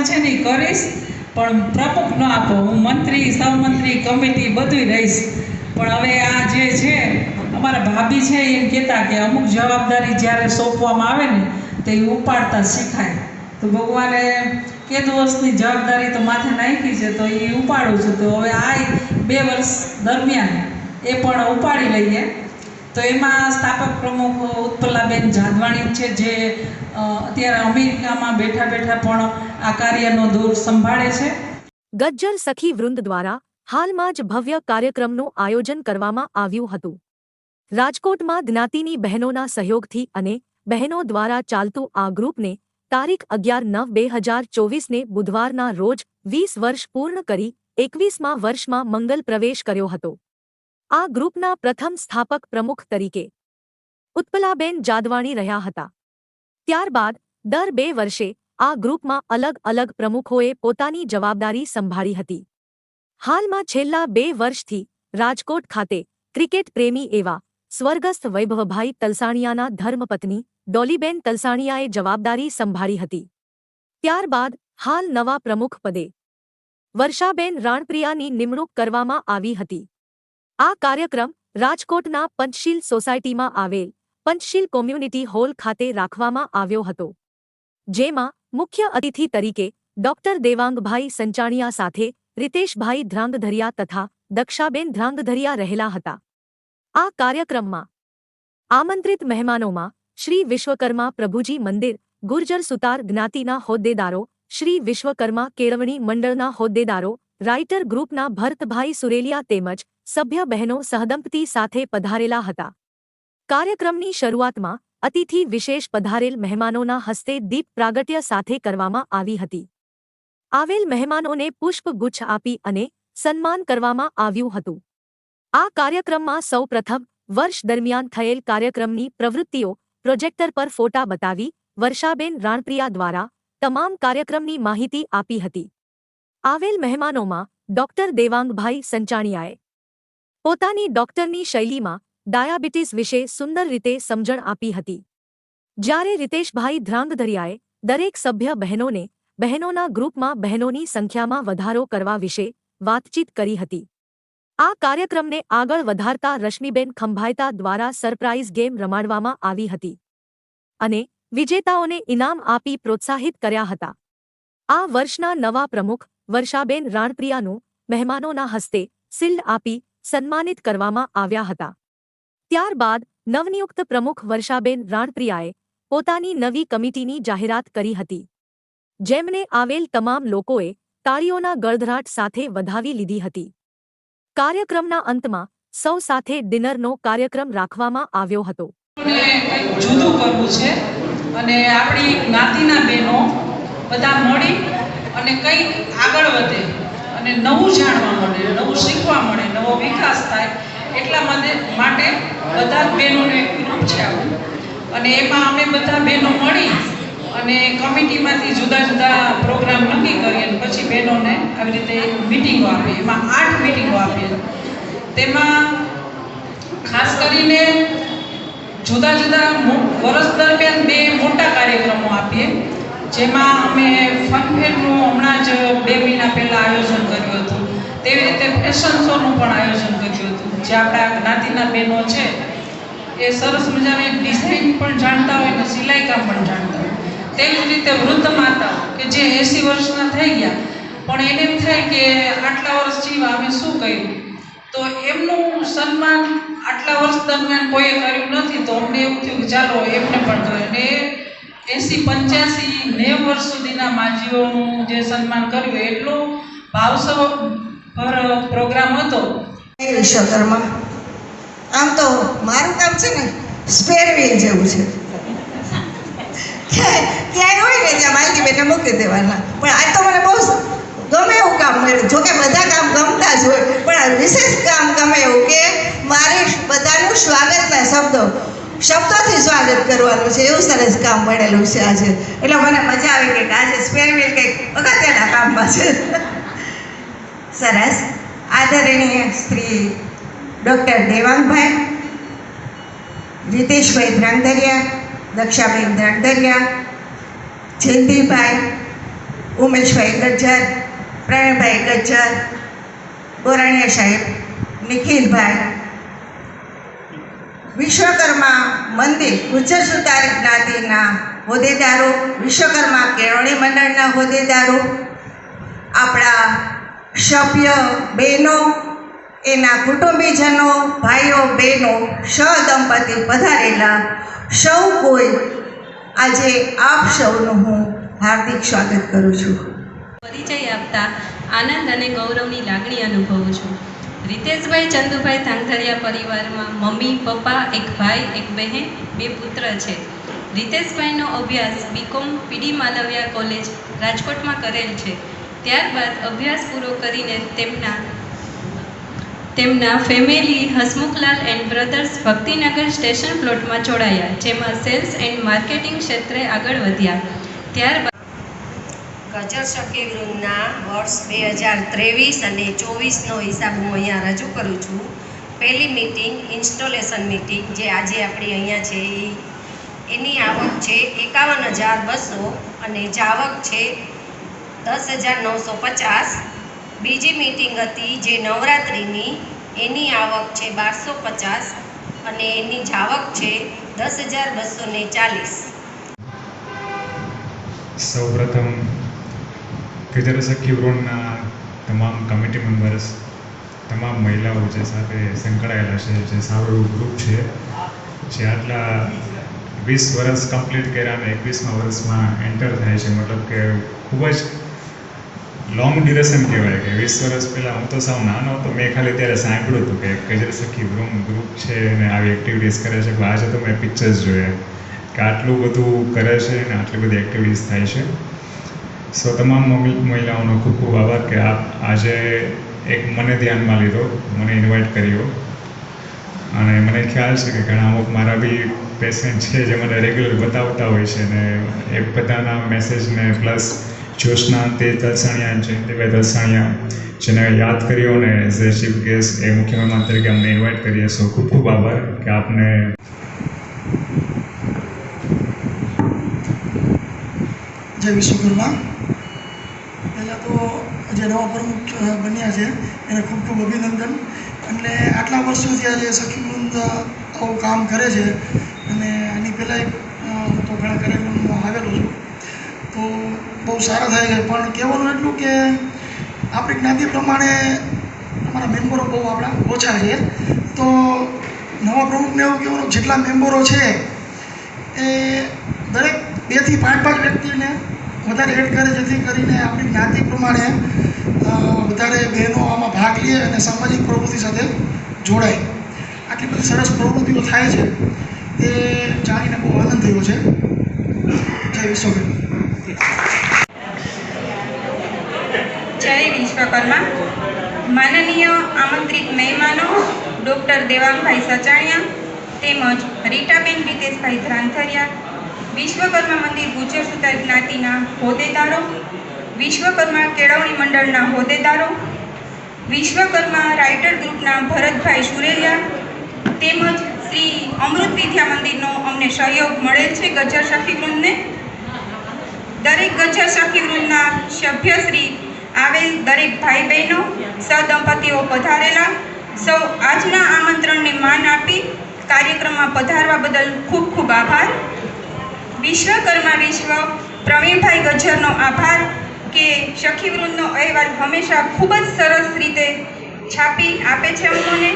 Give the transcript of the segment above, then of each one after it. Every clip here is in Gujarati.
કરવાનું છે ને કરીશ, પણ પ્રમુખ ન આપો. હું મંત્રી, સહમંત્રી, કમિટી બધું રહીશ. પણ હવે આ જે છે, અમારા ભાભી છે એમ કહેતા કે અમુક જવાબદારી જ્યારે સોંપવામાં આવે ને, તો એ ઉપાડતા શીખાય. તો ભગવાને કે વર્ષની જવાબદારી તો માથે નાખી છે, તો એ ઉપાડું છું. તો હવે આ બે વર્ષ દરમિયાન એ પણ ઉપાડી લઈએ. તો એમાં સ્થાપક પ્રમુખ ઉત્પલાબેન જાદવાણી છે જે અત્યારે અમેરિકામાં બેઠા બેઠા પણ આ કાર્યનો દોર સંભાળે છે. ગજ્જર સખી વૃંદ દ્વારા હાલમાં જ ભવ્ય કાર્યક્રમનું આયોજન કરવામાં આવ્યું હતું. રાજકોટમાં જ્ઞાતિની બહેનોના સહયોગથી અને બહેનો દ્વારા ચાલતું આ ગ્રુપને તારીખ અગિયાર નવ બે હજાર ચોવીસને બુધવારના રોજ વીસ વર્ષ પૂર્ણ કરી એકવીસમાં વર્ષમાં મંગલ પ્રવેશ કર્યો હતો. આ ગ્રુપના પ્રથમ સ્થાપક પ્રમુખ તરીકે ઉત્પલાબેન જાદવાણી રહ્યા હતા. ત્યારબાદ, દર બે વર્ષે આ ગ્રુપમાં અલગ અલગ પ્રમુખોએ પોતાની જવાબદારી સંભાળી હતી. હાલમાં છેલ્લા બે વર્ષથી રાજકોટ ખાતે ક્રિકેટ પ્રેમી એવા સ્વર્ગસ્થ વૈભવભાઈ તલસાણિયાના ધર્મપત્ની ડોલીબેન તલસાણિયાએ જવાબદારી સંભાળી હતી. ત્યારબાદ, હાલ નવા પ્રમુખ પદે વર્ષાબેન રાણપ્રિયાની નિમણૂક કરવામાં આવી હતી. આ કાર્યક્રમ રાજકોટના પંચશીલ સોસાયટીમાં આવેલ પંચશીલ કોમ્યુનિટી હોલ ખાતે રાખવામાં આવ્યો હતો, જેમાં મુખ્ય અતિથિ તરીકે ડોક્ટર દેવાંગભાઈ સંચાણિયા સાથે રીતેશભાઈ ધ્રાંગધરિયા તથા દક્ષાબેન ધ્રાંગધરિયા રહેલા હતા. આ કાર્યક્રમમાં આમંત્રિત મહેમાનોમાં શ્રી વિશ્વકર્મા પ્રભુજી મંદિર, ગુર્જર સુતાર જ્ઞાતિના હોદ્દેદારો, શ્રી વિશ્વકર્મા કેળવણી મંડળના હોદ્દેદારો રાઇટર ગ્રુપના ભરતભાઈ સુરેલિયા તેમજ સભ્ય બહેનો સહદંપતી સાથે પધારેલા હતા. કાર્યક્રમની શરૂઆતમાં અતિથિ વિશેષ પધારેલ મહેમાનોના હસ્તે દીપ પ્રાગટ્ય સાથે કરવામાં આવી હતી. આવેલ મહેમાનોને પુષ્પગુચ્છ આપી અને સન્માન કરવામાં આવ્યું હતું. આ કાર્યક્રમમાં સૌપ્રથમ વર્ષ દરમિયાન થયેલ કાર્યક્રમની પ્રવૃત્તિઓ પ્રોજેક્ટર પર ફોટા બતાવી વર્ષાબેન રાણપ્રિયા દ્વારા તમામ કાર્યક્રમની માહિતી આપી હતી. આવેલ મહેમાનોમાં ડોક્ટર દેવાંગભાઈ સંચાણિયાએ પોતાની ડોક્ટરની શૈલીમાં ડાયાબિટીસ વિશે સુંદર રીતે સમજણ આપી હતી. જ્યારે રીતેશભાઈ ધ્રાંગધરિયાએ દરેક સભ્ય બહેનોને બહેનોના ગ્રુપમાં બહેનોની સંખ્યામાં વધારો કરવા વિશે વાતચીત કરી હતી. આ કાર્યક્રમને આગળ વધારતા રશ્મિબેન ખંભાયતા દ્વારા સરપ્રાઇઝ ગેમ રમાડવામાં આવી હતી. અને વિજેતાઓને ઇનામ આપી પ્રોત્સાહિત કર્યા હતા. આ વર્ષના નવા પ્રમુખ વર્ષાબેન રાણપ્રિયાનું મહેમાનોના હસ્તે સિલ્ડ આપી સન્માનિત કરવામાં આવ્યા હતા. ત્યારબાદ નવનિયુક્ત પ્રમુખ વર્ષાબેન રાણપ્રિયાએ પોતાની નવી કમિટીની જાહેરાત કરી હતી. જેમને આવેલ તમામ લોકોએ તાળીઓના ગળધરાટ સાથે વધાવી લીધી હતી. કાર્યક્રમના અંતમાં સૌ સાથે ડિનરનો કાર્યક્રમ રાખવામાં આવ્યો હતો. જુદું કરવું છે અને આપણી જ્ઞાતિના બહેનો બધા મળી અને કંઈક આગળ વધે અને નવું જાણવા મળે, નવું શીખવા મળે, નવો વિકાસ થાય, એટલા માટે માટે બધા જ બહેનોનું એક ગ્રુપ છે આવું. અને એમાં અમે બધા બહેનો મળી અને કમિટીમાંથી જુદા જુદા પ્રોગ્રામ નક્કી કરીએ અને પછી બહેનોને આવી રીતે મિટિંગો આપીએ. એમાં આઠ મિટિંગો આપીએ. તેમાં ખાસ કરીને જુદા જુદા વર્ષ દરમિયાન બે જેમાં અમે ફનફેરનું હમણાં જ બે મહિના પહેલાં આયોજન કર્યું હતું. તેવી રીતે ફેશન શોનું પણ આયોજન કર્યું હતું. જે આપણા જ્ઞાતિના બહેનો છે, એ સરસ મજાની ડિઝાઇન પણ જાણતા હોય અને સિલાઈ કામ પણ જાણતા હોય. તેવી જ રીતે વૃદ્ધ માતાઓ, કે જે એંસી વર્ષના થઈ ગયા, પણ એને એમ થાય કે આટલા વર્ષ જીવા અમે શું કર્યું? તો એમનું સન્માન આટલા વર્ષ દરમિયાન કોઈએ કર્યું નથી, તો અમને એવું થયું કે ચાલો એમને પણ કરે. અને એંસી પંચ્યાસી નેવ વર્ષ સુધીના માજીઓનું જે સન્માન કર્યું, એટલો ભાવસભર પ્રોગ્રામ હતો. વિશ્વકર્મા આમ તો મારું કામ છે ને સ્પેર વ્હીલ જેવું છે. ક્યાંય હોય ને ત્યાં માલતી બેને મૂકી દેવાના. પણ આજ તો મને બહુ ગમે એવું કામ મળ્યું જોકે બધા કામ ગમતા જ હોય. પણ આ વિશેષ કામ ગમે એવું કે મારે બધાનું સ્વાગતના શબ્દો શબ્દોથી સ્વાગત કરવાનું છે, એવું સરસ કામ મળેલું છે આજે. એટલે મને મજા આવી ગઈ કે આજે સ્પેર વ્હીલ કંઈક અગત્યના કામમાં છે. સરસ. આદરણીય શ્રી ડૉક્ટર દેવાંગભાઈ, રીતેશભાઈ ધ્રાંગધરિયા, દક્ષાબેન ધ્રાંગધરિયા, જયંતિભાઈ, ઉમેશભાઈ ગજ્જર, પ્રવીણભાઈ ગજ્જર બોરાણીયા સાહેબ, નિખિલભાઈ વિશ્વકર્મા મંદિર ગુજર સુતાર જ્ઞાતિના હોદ્દેદારો, વિશ્વકર્મા કેળવણી મંડળના હોદ્દેદારો, આપણા સભ્ય બહેનો, એના કુટુંબીજનો, ભાઈઓ, બહેનો સદંપતિ પધારેલા સૌ કોઈ આજે આપ સૌનું હું હાર્દિક સ્વાગત કરું છું. પરિચય આપતા આનંદ અને ગૌરવની લાગણી અનુભવું છું. રીતેશભાઈ, ચંદુભાઈ ધાંગધરિયા પરિવારમાં મમ્મી, પપ્પા, એક ભાઈ, એક બહેન, બે પુત્ર છે. રીતેશભાઈનો અભ્યાસ બીકોમ પીડી માલવિયા કોલેજ રાજકોટમાં કરેલ છે. ત્યારબાદ અભ્યાસ પૂરો કરીને તેમના તેમના family Hasmukhlal and brothers Bhaktinagar station પ્લોટમાં જોડાયા, જેમાં સેલ્સ એન્ડ માર્કેટિંગ ક્ષેત્રે આગળ વધ્યા. ત્યારબાદ ગજર શકી વૃંદના વર્ષ બે હજાર ત્રેવીસ અને ચોવીસનો હિસાબ હું અહીંયા રજૂ કરું છું. પહેલી મિટિંગ ઇન્સ્ટોલેશન મિટિંગ જે આજે આપણી અહીંયા છે એ, એની આવક છે એકાવન હજાર બસો અને જાવક છે દસ હજાર નવસો પચાસ. બીજી મિટિંગ હતી જે નવરાત્રિની, એની આવક છે બારસો પચાસ અને એની જાવક છે દસ હજાર બસો ચાલીસ. સૌપ્રથમ ગજર સખી વૃંદના તમામ કમિટી મેમ્બર્સ તમામ મહિલાઓ જે સાથે સંકળાયેલા છે, જે સારું એવું ગ્રુપ છે, જે આટલા વીસ વર્ષ કમ્પ્લીટ કર્યા અને એકવીસમાં વર્ષમાં એન્ટર થાય છે, મતલબ કે ખૂબ જ લોંગ ડ્યુરેશન કહેવાય કે વીસ વર્ષ પહેલાં હું તો સાવ નાનો હતો, મેં ખાલી ત્યારે સાંભળ્યું હતું કે કજર સખી વૃંદ ગ્રુપ છે અને આવી એક્ટિવિટીઝ કરે છે આજે તો મેં પિક્ચર્સ જોયા કે આટલું બધું કરે છે અને આટલી બધી એક્ટિવિટીઝ થાય છે. સો તમામ મહિ- મહિલાઓનો ખૂબ ખૂબ આભાર કે આપ આજે એક મને ધ્યાનમાં લીધો, મને ઇન્વાઇટ કર્યો. અને મને ખ્યાલ છે કે ઘણા અમુક મારા બી પેશન્ટ છે જે મને રેગ્યુલર બતાવતા હોય છે ને એ બધાના મેસેજને પ્લસ જોશના તે દલસાણિયા જયંતિભાઈ દલસાણિયા જેને યાદ કર્યો અને એઝ એ ચીફ ગેસ્ટ એ મુખ્ય મહેમાન તરીકે અમને ઇન્વાઇટ કરીએ. સો ખૂબ ખૂબ આભાર કે આપને જય વિશ્વકર્મા તો જે નવા પ્રમુખ બન્યા છે, એને ખૂબ ખૂબ અભિનંદન. એટલે આટલા વર્ષોથી આજે સખીવૃંદ આવું કામ કરે છે. અને આની હું તો ઘણા કાર્યક્રમમાં આવેલો છું. તો બહુ સારા થાય છે. પણ કહેવાનું એટલું કે આપણી જ્ઞાતિ પ્રમાણે અમારા મેમ્બરો બહુ આપણા ઓછા છે. તો નવા પ્રમુખને એવું કહેવાનું જેટલા મેમ્બરો છે, એ દરેક બેથી પાંચ પાંચ વ્યક્તિને વધારે એડ કરે જેથી કરીને આપણી જ્ઞાતિ પ્રમાણે વધારે બહેનો આમાં ભાગ લે અને સામાજિક પ્રવૃત્તિ સાથે જોડાય. આટલી બધી સરસ પ્રવૃત્તિઓ થાય છે તે જાણીને બહુ આનંદ થયો છે. જય વિશ્વકર્મા. જય વિશ્વકર્મા. માનનીય આમંત્રિત મહેમાનો, ડૉક્ટર દેવાંગભાઈ સચાણિયા તેમજ રીટાબેન રીતેશભાઈ ધ્રાંથરિયા વિશ્વકર્મા મંદિર ગુજર સુતાર જ્ઞાતિના હોદ્દેદારો, વિશ્વકર્મા કેળવણી મંડળના હોદ્દેદારો, વિશ્વકર્મા રાઇટર ગ્રુપના ભરતભાઈ સુરેલિયા તેમજ શ્રી અમૃત વિદ્યા મંદિરનો અમને સહયોગ મળેલ છે ગજર સખીવૃંદને દરેક ગજર સખીવૃંદના સભ્યશ્રી આવેલ દરેક ભાઈ બહેનો સદંપતિઓ પધારેલા, સૌ આજના આમંત્રણને માન આપી કાર્યક્રમમાં પધારવા બદલ ખૂબ ખૂબ આભાર. વિશ્વકર્મા વિશ્વ, પ્રવીણભાઈ ગજ્જરનો આભાર કે સખીવૃંદનો અહેવાલ હંમેશા ખૂબ જ સરસ રીતે છાપી આપે છે અમને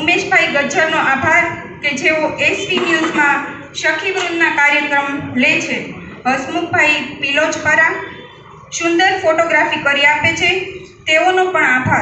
ઉમેશભાઈ ગજ્જરનો આભાર કે જેઓ એસપી ન્યૂઝમાં સખીવૃંદના કાર્યક્રમ લે છે. હસમુખભાઈ પિલોજપરા સુંદર ફોટોગ્રાફી કરી આપે છે. તેઓનો પણ આભાર.